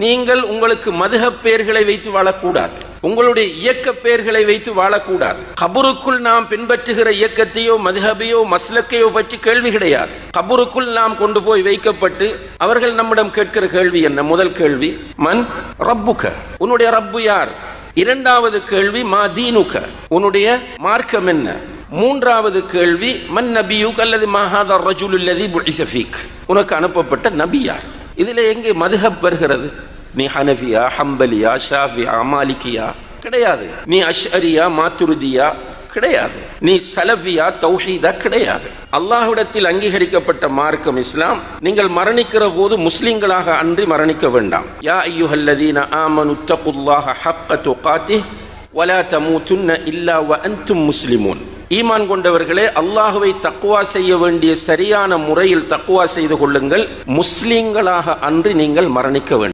நீங்கள் உங்களுக்கு மதுக பெயர்களை வைத்து வாழக்கூடாது. உங்களுடைய இயக்க பெயர்களை வைத்து வாழக்கூடாது. கபருக்குள் நாம் பின்பற்றுகிற இயக்கத்தையோ மதுஹபையோ மஸ்லக்கையோ பற்றி கேள்வி கிடையாது. கபருக்குள் நாம் கொண்டு போய் வைக்கப்பட்டு அவர்கள் நம்மிடம் கேட்கிற கேள்வி என்ன? முதல் கேள்வி மன்? ரப்புக. உன்னுடைய ரப்பு யார்? இரண்டாவது கேள்வி மா தீனுக. உன்னுடைய மார்க்கம் என்ன? மூன்றாவது கேள்வி மன் நபியுக் அல்லது மஹாதா ரஜுலுல்லதி புஇஸஃபீக் உனக்கு அனுப்பப்பட்ட நபி யார்? இதில் எங்கே மதுஹப் வருகிறது? நீ ஹனஃபியா ஹம்பலியா ஷாஃபியா மாலிகியா கிடையாது. நீ அஷ்அரியா மாத்துருதியா? கிடையாது. நீ சலஃபியா தௌஹீதா? கிடையாது. அல்லாஹ்விடத்தில் அங்கீகரிக்கப்பட்ட மார்க்கம் இஸ்லாம். நீங்கள் மரணிக்கிற போது முஸ்லிம்களாக அன்றி மரணிக்க வேண்டாம். யா ஐயுஹல்லதீன ஆமனு தகுல்லாஹ ஹக்க துகாத்திஹ் வலா தமூதுன்ன இல்லா வ அன்தும் முஸ்லிமூன். ஈமான் கொண்டவர்களே அல்லாஹுவை தக்குவா செய்ய வேண்டிய சரியான முறையில் தக்குவா செய்து கொள்ளுங்கள். முஸ்லிம்களாக அன்றி நீங்கள் மரணிக்க வேண்டும்.